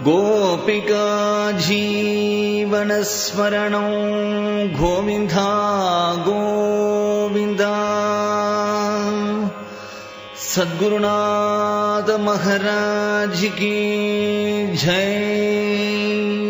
गोपिका जीवनस्मरणं गोविन्दा गोविन्दा। सद्गुरुनाथ महाराज की जय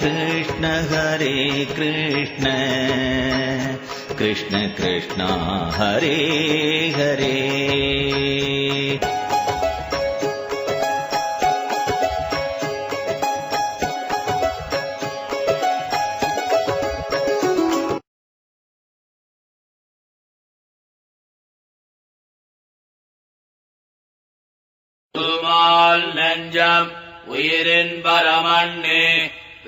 कृष्ण हरे कृष्ण कृष्ण कृष्ण हरे हरे பெருமாள் நெஞ்சம் உயிரின் பரமண்ணே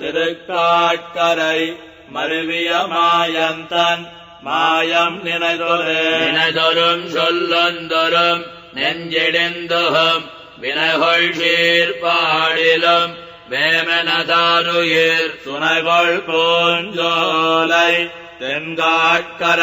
திருக்காட்கரை மருவிய மாயந்தன் மாயம் நினைதொரு. நினைதொரும் சொல்லொந்தொரும் நெஞ்சிடிந்துகும் வினகொள் சீர்பாடிலும் வேமனதாருயிர். சுனைகொள் பூஞ்சோலை தென்காட்கரையன்னப்பா?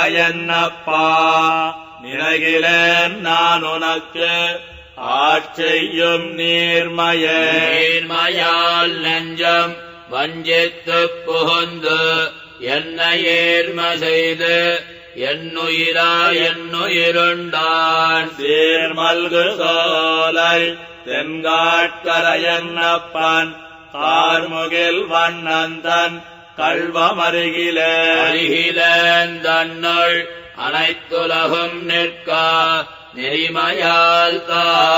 நிலகிலேன் நான் உனக்கு ஆட்செய்யும் நீர்மயே. நீர்மயால் நெஞ்சம் வஞ்சித்துப் புகுந்து என்ன ஏர்ம செய்து என்னுயிரா என்னுயிருண்டான். சீர்மல்கு சோலை தென்காட்கரையன்னப்பன் கார்முகில் வண்ணந்தன் கல்வமருகிலே. அருகிலேந்தன்னுள் அனைத்துலகும் நிற்கா நெறிமையால் தானம்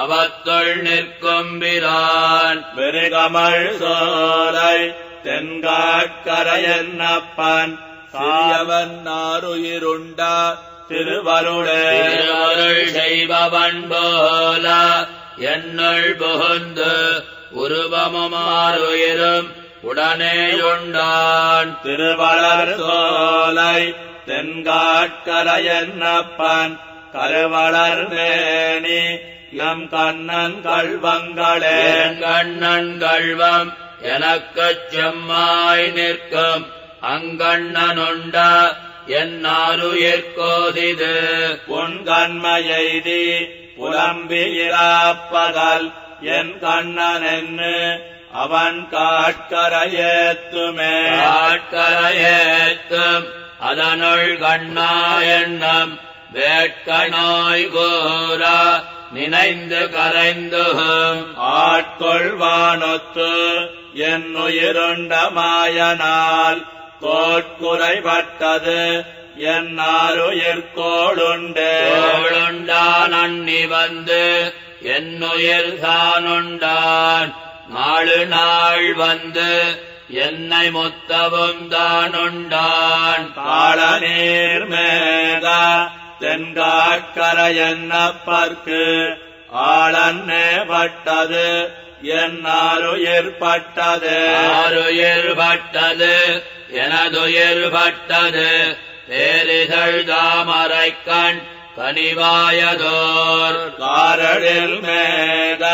அவத்துள் நிற்கும் பிரான் பெருகமள் சோலை தென்காட்கரையன்னப்பன் சாயவன் நாருயிருண்டா திருவருள். செய்பவன் போல என்னுள் புகுந்து உருவமுமாறுயிரும் உடனேயுண்டான். திருவளர் சோலை தென்காட்கரையன்னப்பன் கருவளர் மேனி எம் கண்ணன் கள்வங்களே. கண்ணன் கள்வம் எனக்குச் செம்மாய் நிற்கும். அங்கண்ணனுண்ட என்னாருயிர்கோதிது உன் கண்மையெய்தி புலம்பியிராப்பகல் என் கண்ணன் என்று அவன் காட்கரையேத்துமே காட்கரையேத்தும் அதனுள் கண்ணா எண்ணம் வேட்கணாய் கோரா நினைந்து கரைந்துகும் ஆட்கொள்வானொத்து என் உயிருண்ட மாயனால் கோட்குறைபட்டது என் ஆறுயிர்கோளுண்டே தோளுண்டான் அண்ணி வந்து என்னுயிர் தானுண்டான் நாலு நாள் வந்து என்னை முத்தவும் தானுண்டான் காளநீர் மேக தென்காட்கரையன்னப்பற்கு ஆளன்னே பட்டது என் ஆறுயிர் பட்டது ஆறுயிர் பட்டது எனதுயிர் பட்டது பேரிதழ் தாமரை கண் கனிவாயதோர். காரழில் மேக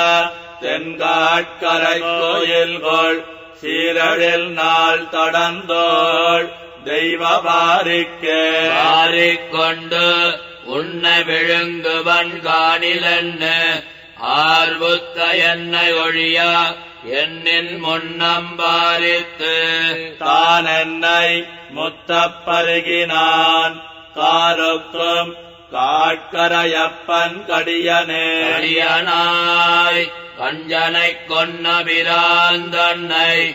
தென்காட்கரை கோயில்கோள் சீரழில் நாள் தடந்தோள் தெய்வ பாரிக்கே. மாறிக்கொண்டு உன்னை விழுங்குவன் காணிலன்னு ஆர்வுத்த என்னை ஒழிய என்னின் முன்னம்பாரித்து தான் என்னை முத்தப்பருகினான் காருக்கும் காட்கரையப்பன் கடியனே. அடியனாய் கஞ்சனைக் கொன்ன பிராந்தன்னை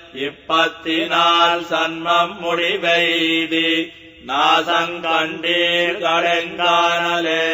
இப்பத்தினால் சன்மம் முடிவெய்தி நாசங்கண்டீர் கடங்கானலே.